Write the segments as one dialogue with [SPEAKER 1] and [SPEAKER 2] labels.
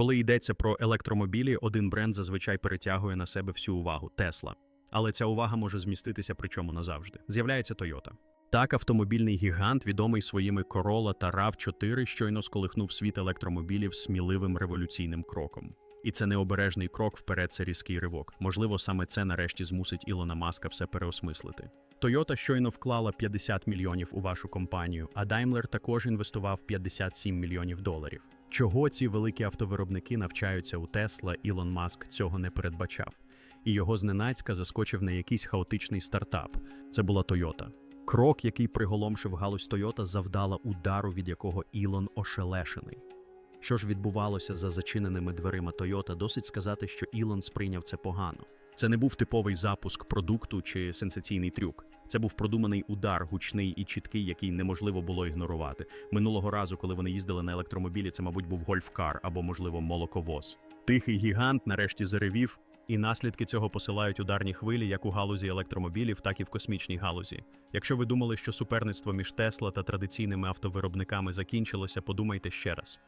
[SPEAKER 1] Коли йдеться про електромобілі, один бренд зазвичай перетягує на себе всю увагу Тесла. Але ця увага може зміститися причому назавжди. З'являється Toyota. Так, автомобільний гігант, відомий своїми Corolla та RAV4, щойно сколихнув світ електромобілів сміливим революційним кроком. І це необережний крок вперед, це різкий ривок. Можливо, саме це нарешті змусить Ілона Маска все переосмислити. Toyota щойно вклала 50 мільйонів у вашу компанію, а Daimler також інвестував 57 мільйонів доларів. Чого ці великі автовиробники навчаються у Тесла, Ілон Маск цього не передбачав. І його зненацька заскочив на якийсь хаотичний стартап. Це була Toyota. Крок, який приголомшив галузь Toyota, завдала удару, від якого Ілон ошелешений. Що ж відбувалося за зачиненими дверима Toyota, досить сказати, що Ілон сприйняв це погано. Це не був типовий запуск продукту чи сенсаційний трюк. Це був продуманий удар, гучний і чіткий, який неможливо було ігнорувати. Минулого разу, коли вони їздили на електромобілі, це, мабуть, був гольфкар або, можливо, молоковоз. Тихий гігант нарешті заревів, і наслідки цього посилають ударні хвилі як у галузі електромобілів, так і в космічній галузі. Якщо ви думали, що суперництво між Тесла та традиційними автовиробниками закінчилося, подумайте ще раз.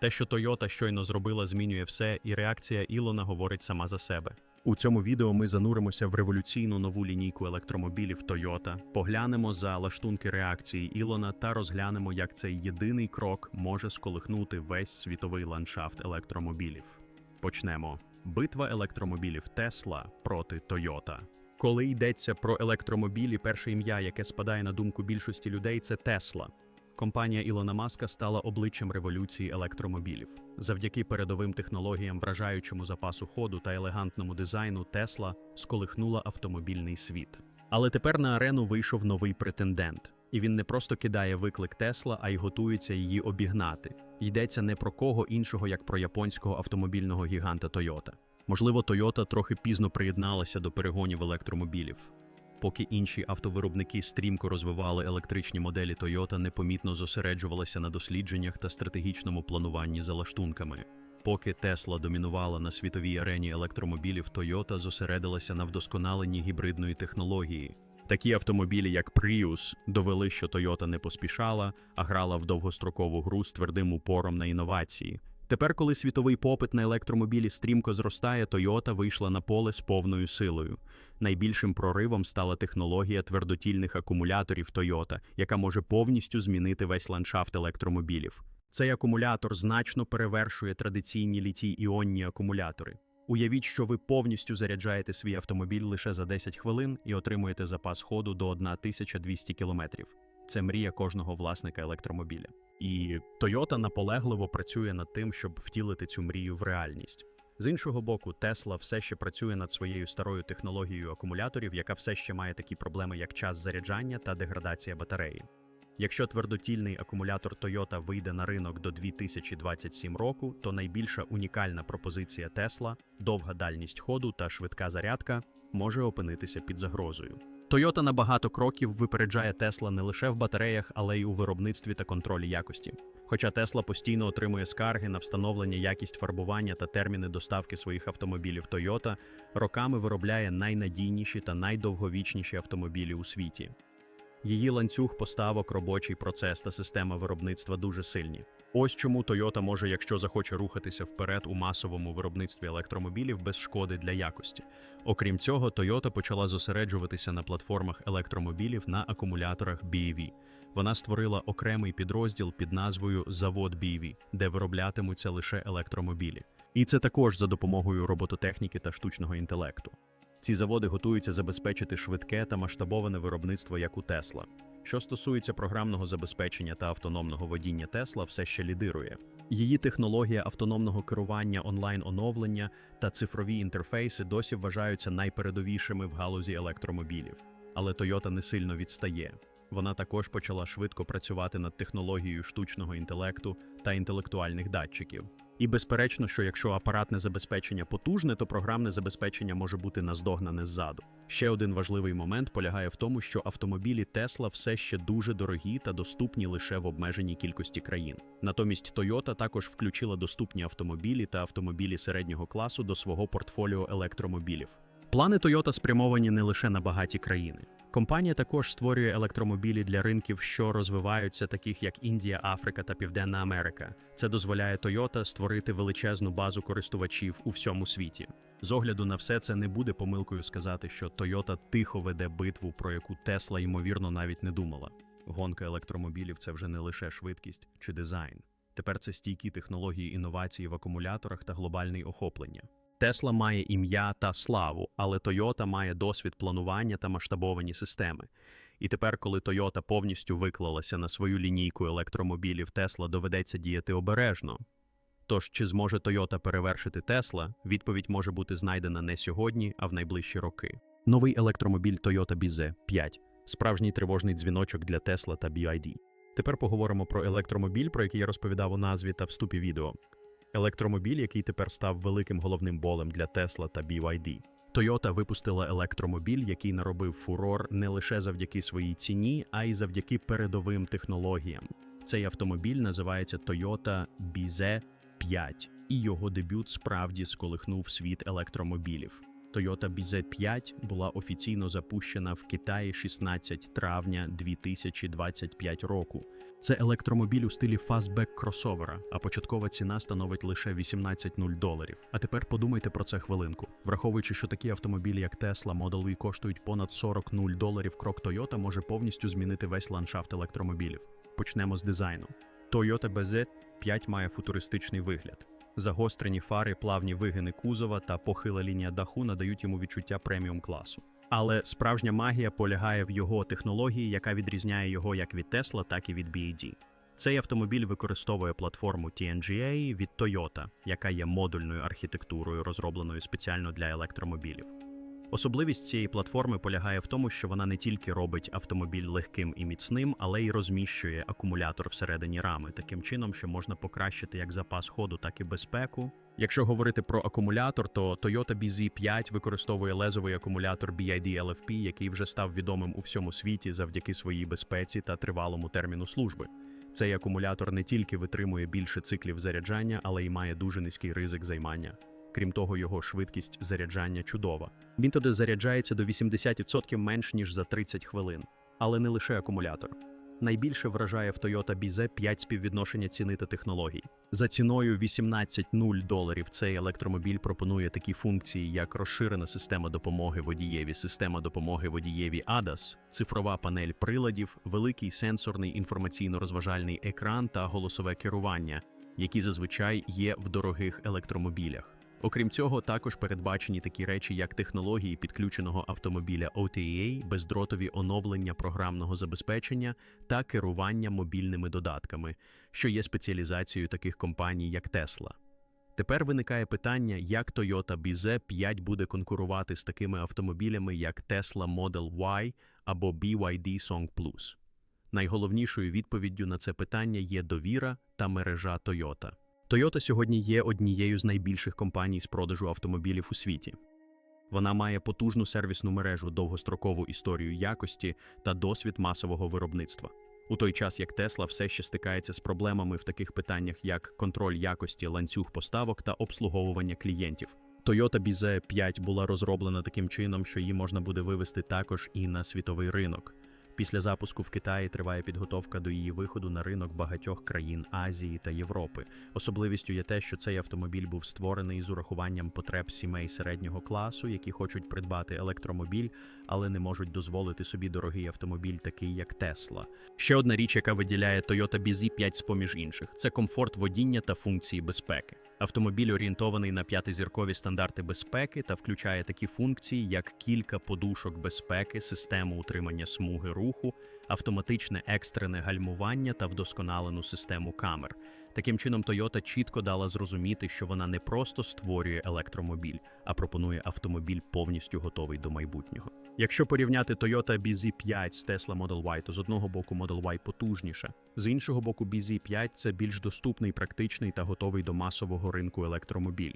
[SPEAKER 1] Те, що Toyota щойно зробила, змінює все, і реакція Ілона говорить сама за себе. У цьому відео ми зануримося в революційну нову лінійку електромобілів Toyota, поглянемо за лаштунки реакції Ілона та розглянемо, як цей єдиний крок може сколихнути весь світовий ландшафт електромобілів. Почнемо. Битва електромобілів Tesla проти Toyota. Коли йдеться про електромобілі, перше ім'я, яке спадає на думку більшості людей, це Tesla. Компанія Ілона Маска стала обличчям революції електромобілів. Завдяки передовим технологіям, вражаючому запасу ходу та елегантному дизайну, Тесла сколихнула автомобільний світ. Але тепер на арену вийшов новий претендент, і він не просто кидає виклик Тесла, а й готується її обігнати. Йдеться не про кого іншого, як про японського автомобільного гіганта Toyota. Можливо, Toyota трохи пізно приєдналася до перегонів електромобілів. Поки інші автовиробники стрімко розвивали електричні моделі Toyota, непомітно зосереджувалася на дослідженнях та стратегічному плануванні за лаштунками. Поки Tesla домінувала на світовій арені електромобілів, Toyota зосередилася на вдосконаленні гібридної технології. Такі автомобілі, як Prius, довели, що Toyota не поспішала, а грала в довгострокову гру з твердим упором на інновації. Тепер, коли світовий попит на електромобілі стрімко зростає, Toyota вийшла на поле з повною силою. Найбільшим проривом стала технологія твердотільних акумуляторів Toyota, яка може повністю змінити весь ландшафт електромобілів. Цей акумулятор значно перевершує традиційні літій-іонні акумулятори. Уявіть, що ви повністю заряджаєте свій автомобіль лише за 10 хвилин і отримуєте запас ходу до 1200 кілометрів. Це мрія кожного власника електромобіля. І Toyota наполегливо працює над тим, щоб втілити цю мрію в реальність. З іншого боку, Tesla все ще працює над своєю старою технологією акумуляторів, яка все ще має такі проблеми, як час заряджання та деградація батареї. Якщо твердотільний акумулятор Toyota вийде на ринок до 2027 року, то найбільша унікальна пропозиція Tesla – довга дальність ходу та швидка зарядка може опинитися під загрозою. Toyota на багато кроків випереджає Tesla не лише в батареях, але й у виробництві та контролі якості. Хоча Tesla постійно отримує скарги на встановлення, якість фарбування та терміни доставки своїх автомобілів Toyota, роками виробляє найнадійніші та найдовговічніші автомобілі у світі. Її ланцюг поставок, робочий процес та система виробництва дуже сильні. Ось чому Toyota може, якщо захоче рухатися вперед у масовому виробництві електромобілів без шкоди для якості. Окрім цього, Toyota почала зосереджуватися на платформах електромобілів на акумуляторах BEV. Вона створила окремий підрозділ під назвою Завод BEV, де вироблятимуться лише електромобілі. І це також за допомогою робототехніки та штучного інтелекту. Ці заводи готуються забезпечити швидке та масштабоване виробництво, як у Тесла. Що стосується програмного забезпечення та автономного водіння Тесла, все ще лідирує. Її технологія автономного керування, онлайн-оновлення та цифрові інтерфейси досі вважаються найпередовішими в галузі електромобілів. Але Toyota не сильно відстає. Вона також почала швидко працювати над технологією штучного інтелекту та інтелектуальних датчиків. І безперечно, що якщо апаратне забезпечення потужне, то програмне забезпечення може бути наздогнане ззаду. Ще один важливий момент полягає в тому, що автомобілі Тесла все ще дуже дорогі та доступні лише в обмеженій кількості країн. Натомість Toyota також включила доступні автомобілі та автомобілі середнього класу до свого портфоліо електромобілів. Плани Toyota спрямовані не лише на багаті країни. Компанія також створює електромобілі для ринків, що розвиваються, таких як Індія, Африка та Південна Америка. Це дозволяє Toyota створити величезну базу користувачів у всьому світі. З огляду на все це не буде помилкою сказати, що Toyota тихо веде битву, про яку Tesla, ймовірно, навіть не думала. Гонка електромобілів це вже не лише швидкість чи дизайн. Тепер це стійкі технології інновації в акумуляторах та глобальне охоплення. Тесла має ім'я та славу, але Toyota має досвід планування та масштабовані системи. І тепер, коли Toyota повністю виклалася на свою лінійку електромобілів, Tesla доведеться діяти обережно. Тож, чи зможе Toyota перевершити Tesla, відповідь може бути знайдена не сьогодні, а в найближчі роки. Новий електромобіль Toyota Bize 5 справжній тривожний дзвіночок для Tesla та BYD. Тепер поговоримо про електромобіль, про який я розповідав у назві та вступі відео. Електромобіль, який тепер став великим головним болем для Tesla та BYD. Toyota випустила електромобіль, який наробив фурор не лише завдяки своїй ціні, а й завдяки передовим технологіям. Цей автомобіль називається Toyota Bize 5, і його дебют справді сколихнув світ електромобілів. Toyota Bize 5 була офіційно запущена в Китаї 16 травня 2025 року. Це електромобіль у стилі фастбек кросовера, а початкова ціна становить лише 18,0 доларів. А тепер подумайте про це хвилинку. Враховуючи, що такі автомобілі, як Tesla Model V коштують понад 40,0 доларів, крок Toyota може повністю змінити весь ландшафт електромобілів. Почнемо з дизайну. Toyota BZ 5 має футуристичний вигляд. Загострені фари, плавні вигини кузова та похила лінія даху надають йому відчуття преміум класу. Але справжня магія полягає в його технології, яка відрізняє його як від Tesla, так і від BYD. Цей автомобіль використовує платформу TNGA від Toyota, яка є модульною архітектурою, розробленою спеціально для електромобілів. Особливість цієї платформи полягає в тому, що вона не тільки робить автомобіль легким і міцним, але й розміщує акумулятор всередині рами, таким чином, що можна покращити як запас ходу, так і безпеку. Якщо говорити про акумулятор, то Toyota BZ5 використовує лезовий акумулятор BID LFP, який вже став відомим у всьому світі завдяки своїй безпеці та тривалому терміну служби. Цей акумулятор не тільки витримує більше циклів заряджання, але й має дуже низький ризик займання. Крім того, його швидкість заряджання чудова. Він туди заряджається до 80% менш ніж за 30 хвилин. Але не лише акумулятор. Найбільше вражає в Toyota Bize 5 співвідношення ціни та технологій. За ціною 18,0 доларів цей електромобіль пропонує такі функції, як розширена система допомоги водієві, система допомоги водієві ADAS, цифрова панель приладів, великий сенсорний інформаційно-розважальний екран та голосове керування, які зазвичай є в дорогих електромобілях. Окрім цього, також передбачені такі речі, як технології підключеного автомобіля OTA, бездротові оновлення програмного забезпечення та керування мобільними додатками, що є спеціалізацією таких компаній, як Tesla. Тепер виникає питання, як Toyota Bize 5 буде конкурувати з такими автомобілями, як Tesla Model Y або BYD Song Plus. Найголовнішою відповіддю на це питання є довіра та мережа Toyota. Toyota сьогодні є однією з найбільших компаній з продажу автомобілів у світі. Вона має потужну сервісну мережу, довгострокову історію якості та досвід масового виробництва. У той час як Tesla все ще стикається з проблемами в таких питаннях, як контроль якості, ланцюг поставок та обслуговування клієнтів. Toyota Bize 5 була розроблена таким чином, що її можна буде вивести також і на світовий ринок. Після запуску в Китаї триває підготовка до її виходу на ринок багатьох країн Азії та Європи. Особливістю є те, що цей автомобіль був створений з урахуванням потреб сімей середнього класу, які хочуть придбати електромобіль, але не можуть дозволити собі дорогий автомобіль, такий як Тесла. Ще одна річ, яка виділяє Toyota BZ 5 з поміж інших, це комфорт водіння та функції безпеки. Автомобіль орієнтований на п'ятизіркові стандарти безпеки та включає такі функції, як кілька подушок безпеки, систему утримання смуги руху, автоматичне екстрене гальмування та вдосконалену систему камер. Таким чином, Toyota чітко дала зрозуміти, що вона не просто створює електромобіль, а пропонує автомобіль повністю готовий до майбутнього. Якщо порівняти Toyota BZ5 з Tesla Model Y, то з одного боку Model Y потужніша, з іншого боку, BZ5 – це більш доступний, практичний та готовий до масового ринку електромобіль.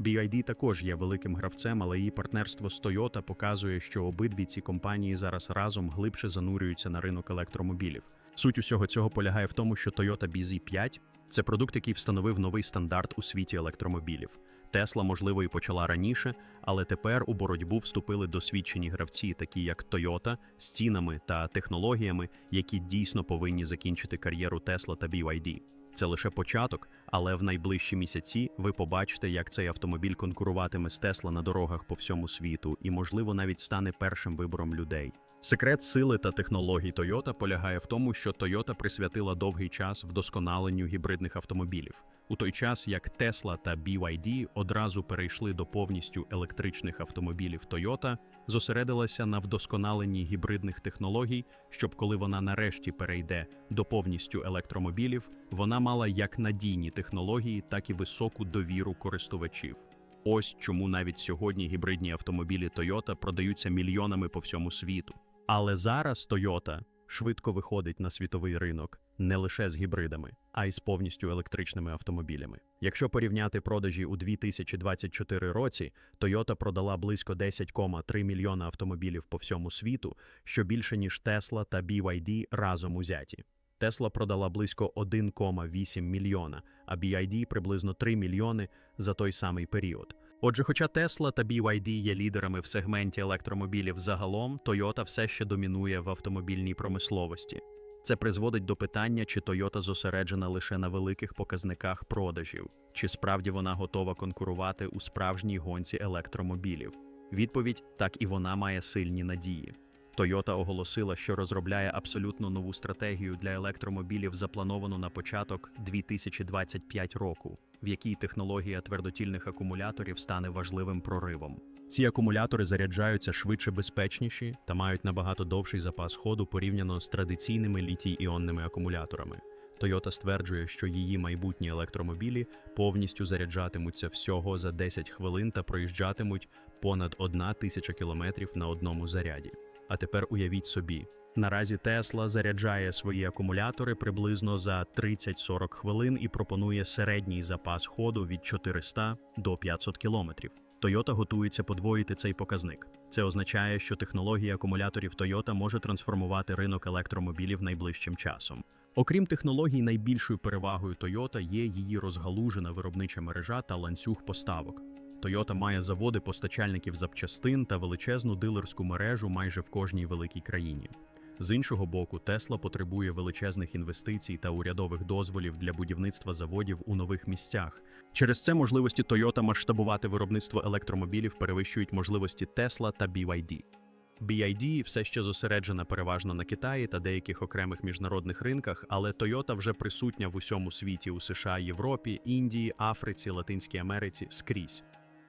[SPEAKER 1] BYD також є великим гравцем, але її партнерство з Toyota показує, що обидві ці компанії зараз разом глибше занурюються на ринок електромобілів. Суть усього цього полягає в тому, що Toyota BZ5 – це продукт, який встановив новий стандарт у світі електромобілів. Тесла, можливо, і почала раніше, але тепер у боротьбу вступили досвідчені гравці, такі як Toyota, з цінами та технологіями, які дійсно повинні закінчити кар'єру Tesla та BYD. Це лише початок, але в найближчі місяці ви побачите, як цей автомобіль конкуруватиме з Тесла на дорогах по всьому світу і, можливо, навіть стане першим вибором людей. Секрет сили та технологій Toyota полягає в тому, що Toyota присвятила довгий час вдосконаленню гібридних автомобілів, у той час як Tesla та BYD одразу перейшли до повністю електричних автомобілів Toyota, зосередилася на вдосконаленні гібридних технологій, щоб коли вона нарешті перейде до повністю електромобілів, вона мала як надійні технології, так і високу довіру користувачів. Ось чому навіть сьогодні гібридні автомобілі Toyota продаються мільйонами по всьому світу. Але зараз Toyota швидко виходить на світовий ринок не лише з гібридами, а й з повністю електричними автомобілями. Якщо порівняти продажі у 2024 році, Toyota продала близько 10,3 мільйона автомобілів по всьому світу, що більше ніж Tesla та BYD разом узяті. Tesla продала близько 1,8 мільйона, а BYD приблизно 3 мільйони за той самий період. Отже, хоча Tesla та BYD є лідерами в сегменті електромобілів загалом, Toyota все ще домінує в автомобільній промисловості. Це призводить до питання, чи Toyota зосереджена лише на великих показниках продажів, чи справді вона готова конкурувати у справжній гонці електромобілів. Відповідь так і вона має сильні надії. Toyota оголосила, що розробляє абсолютно нову стратегію для електромобілів, заплановану на початок 2025 року, в якій технологія твердотільних акумуляторів стане важливим проривом. Ці акумулятори заряджаються швидше безпечніші та мають набагато довший запас ходу порівняно з традиційними літій-іонними акумуляторами. Toyota стверджує, що її майбутні електромобілі повністю заряджатимуться всього за 10 хвилин та проїжджатимуть понад 1 тисяча кілометрів на одному заряді. А тепер уявіть собі, наразі Tesla заряджає свої акумулятори приблизно за 30-40 хвилин і пропонує середній запас ходу від 400 до 500 кілометрів. Toyota готується подвоїти цей показник. Це означає, що технологія акумуляторів Toyota може трансформувати ринок електромобілів найближчим часом. Окрім технологій, найбільшою перевагою Toyota є її розгалужена виробнича мережа та ланцюг поставок. Toyota має заводи постачальників запчастин та величезну дилерську мережу майже в кожній великій країні. З іншого боку, Tesla потребує величезних інвестицій та урядових дозволів для будівництва заводів у нових місцях. Через це можливості Toyota масштабувати виробництво електромобілів перевищують можливості Tesla та BYD. BYD все ще зосереджена переважно на Китаї та деяких окремих міжнародних ринках, але Toyota вже присутня в усьому світі у США, Європі, Індії, Африці, Латинській Америці скрізь.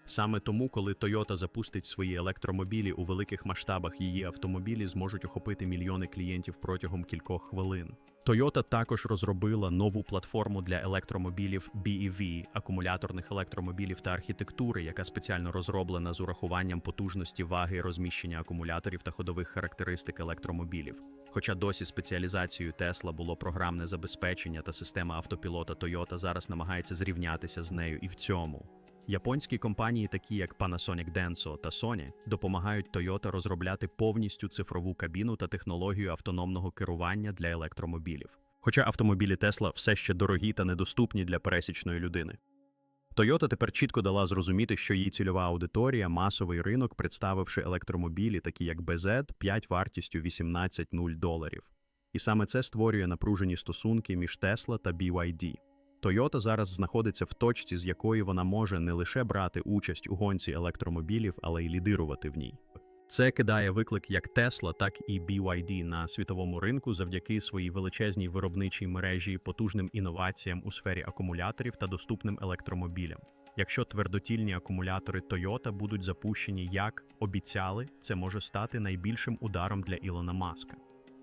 [SPEAKER 1] Саме тому, коли Toyota запустить свої електромобілі у великих масштабах, її автомобілі зможуть охопити мільйони клієнтів протягом кількох хвилин. Toyota також розробила нову платформу для електромобілів BEV, акумуляторних електромобілів та архітектури, яка спеціально розроблена з урахуванням потужності ваги розміщення акумуляторів та ходових характеристик електромобілів. Хоча досі спеціалізацією Tesla було програмне забезпечення та система автопілота Toyota зараз намагається зрівнятися з нею і в цьому. Японські компанії, такі як Panasonic Denso та Sony, допомагають Toyota розробляти повністю цифрову кабіну та технологію автономного керування для електромобілів. Хоча автомобілі Tesla все ще дорогі та недоступні для пересічної людини. Toyota тепер чітко дала зрозуміти, що її цільова аудиторія масовий ринок, представивши електромобілі, такі як BZ, 5 вартістю 18 0 доларів. І саме це створює напружені стосунки між Tesla та BYD. Toyota зараз знаходиться в точці, з якої вона може не лише брати участь у гонці електромобілів, але й лідирувати в ній. Це кидає виклик як Tesla, так і BYD на світовому ринку завдяки своїй величезній виробничій мережі, потужним інноваціям у сфері акумуляторів та доступним електромобілям. Якщо твердотільні акумулятори Toyota будуть запущені як обіцяли, це може стати найбільшим ударом для Ілона Маска.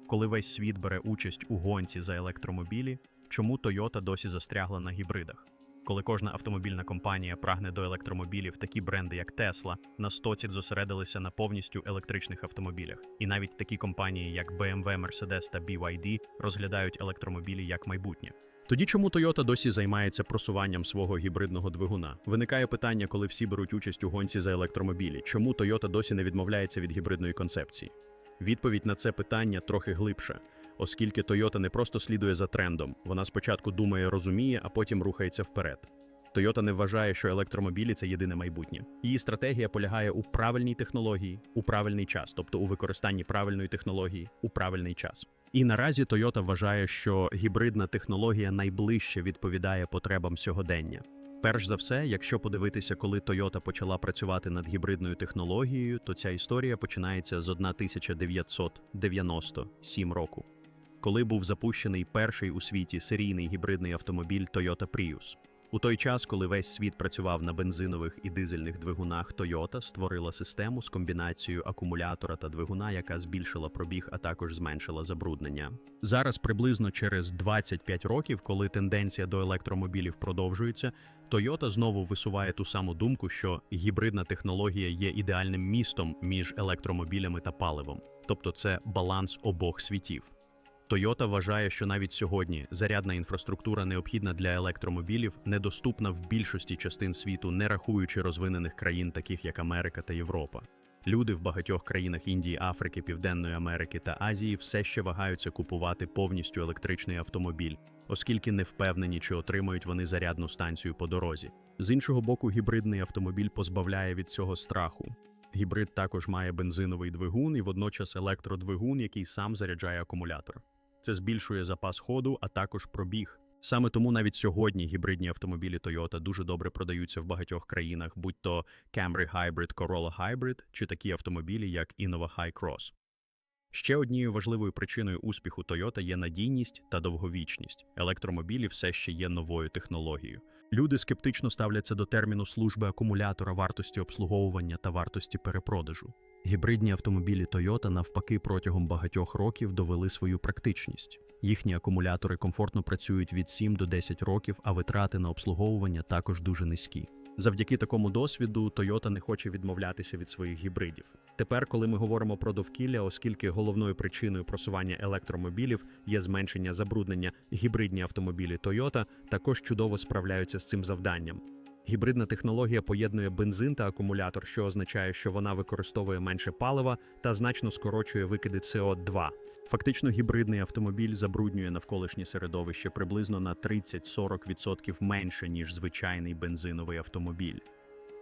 [SPEAKER 1] Коли весь світ бере участь у гонці за електромобілі, чому Toyota досі застрягла на гібридах. Коли кожна автомобільна компанія прагне до електромобілів, такі бренди, як Tesla, на стоці зосередилися на повністю електричних автомобілях. І навіть такі компанії, як BMW, Mercedes та BYD, розглядають електромобілі як майбутнє. Тоді чому Toyota досі займається просуванням свого гібридного двигуна? Виникає питання, коли всі беруть участь у гонці за електромобілі. Чому Toyota досі не відмовляється від гібридної концепції? Відповідь на це питання трохи глибше оскільки Toyota не просто слідує за трендом, вона спочатку думає, розуміє, а потім рухається вперед. Toyota не вважає, що електромобілі це єдине майбутнє. Її стратегія полягає у правильній технології, у правильний час, тобто у використанні правильної технології у правильний час. І наразі Toyota вважає, що гібридна технологія найближче відповідає потребам сьогодення. Перш за все, якщо подивитися, коли Toyota почала працювати над гібридною технологією, то ця історія починається з 1997 року, коли був запущений перший у світі серійний гібридний автомобіль Toyota Prius. У той час, коли весь світ працював на бензинових і дизельних двигунах, Toyota створила систему з комбінацією акумулятора та двигуна, яка збільшила пробіг, а також зменшила забруднення. Зараз приблизно через 25 років, коли тенденція до електромобілів продовжується, Toyota знову висуває ту саму думку, що гібридна технологія є ідеальним містом між електромобілями та паливом, тобто це баланс обох світів. Toyota вважає, що навіть сьогодні зарядна інфраструктура необхідна для електромобілів недоступна в більшості частин світу, не рахуючи розвинених країн, таких як Америка та Європа. Люди в багатьох країнах Індії, Африки, Південної Америки та Азії все ще вагаються купувати повністю електричний автомобіль, оскільки не впевнені, чи отримають вони зарядну станцію по дорозі. З іншого боку, гібридний автомобіль позбавляє від цього страху. Гібрид також має бензиновий двигун і водночас електродвигун, який сам заряджає акумулятор. Це збільшує запас ходу, а також пробіг. Саме тому навіть сьогодні гібридні автомобілі Toyota дуже добре продаються в багатьох країнах, будь то Camry Hybrid, Corolla Hybrid чи такі автомобілі, як Innova High Cross. Ще однією важливою причиною успіху Toyota є надійність та довговічність. Електромобілі все ще є новою технологією. Люди скептично ставляться до терміну служби акумулятора, вартості обслуговування та вартості перепродажу. Гібридні автомобілі Toyota навпаки протягом багатьох років довели свою практичність. Їхні акумулятори комфортно працюють від 7 до 10 років, а витрати на обслуговування також дуже низькі. Завдяки такому досвіду Toyota не хоче відмовлятися від своїх гібридів. Тепер, коли ми говоримо про довкілля, оскільки головною причиною просування електромобілів є зменшення забруднення, гібридні автомобілі Toyota також чудово справляються з цим завданням. Гібридна технологія поєднує бензин та акумулятор, що означає, що вона використовує менше палива та значно скорочує викиди СО2. Фактично, гібридний автомобіль забруднює навколишнє середовище приблизно на 30-40% менше, ніж звичайний бензиновий автомобіль.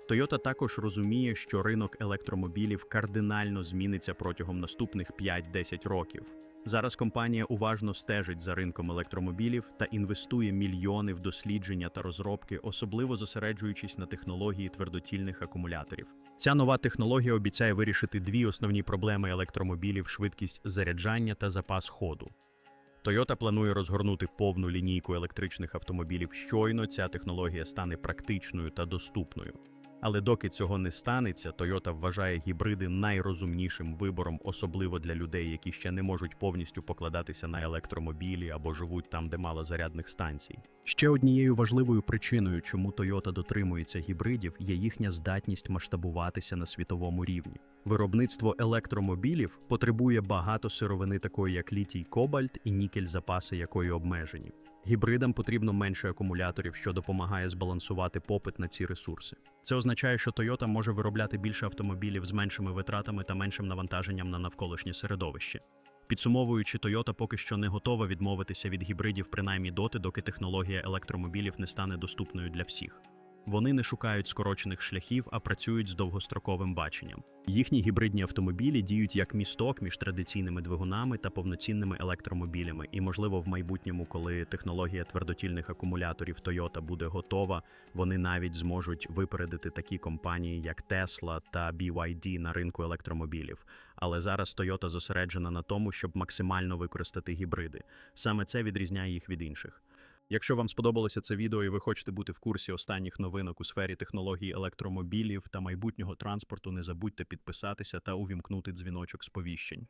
[SPEAKER 1] Toyota також розуміє, що ринок електромобілів кардинально зміниться протягом наступних 5-10 років. Зараз компанія уважно стежить за ринком електромобілів та інвестує мільйони в дослідження та розробки, особливо зосереджуючись на технології твердотільних акумуляторів. Ця нова технологія обіцяє вирішити дві основні проблеми електромобілів: швидкість заряджання та запас ходу. Toyota планує розгорнути повну лінійку електричних автомобілів. Щойно ця технологія стане практичною та доступною. Але доки цього не станеться, Toyota вважає гібриди найрозумнішим вибором, особливо для людей, які ще не можуть повністю покладатися на електромобілі або живуть там, де мало зарядних станцій. Ще однією важливою причиною, чому Toyota дотримується гібридів, є їхня здатність масштабуватися на світовому рівні. Виробництво електромобілів потребує багато сировини, такої як літій, кобальт і нікель, запаси якої обмежені. Гібридам потрібно менше акумуляторів, що допомагає збалансувати попит на ці ресурси. Це означає, що Toyota може виробляти більше автомобілів з меншими витратами та меншим навантаженням на навколишнє середовище. Підсумовуючи, Toyota поки що не готова відмовитися від гібридів, принаймні доти, доки технологія електромобілів не стане доступною для всіх. Вони не шукають скорочених шляхів, а працюють з довгостроковим баченням. Їхні гібридні автомобілі діють як місток між традиційними двигунами та повноцінними електромобілями, і, можливо, в майбутньому, коли технологія твердотільних акумуляторів Toyota буде готова, вони навіть зможуть випередити такі компанії, як Tesla та BYD на ринку електромобілів. Але зараз Toyota зосереджена на тому, щоб максимально використати гібриди. Саме це відрізняє їх від інших. Якщо вам сподобалося це відео і ви хочете бути в курсі останніх новинок у сфері технологій електромобілів та майбутнього транспорту, не забудьте підписатися та увімкнути дзвіночок сповіщень.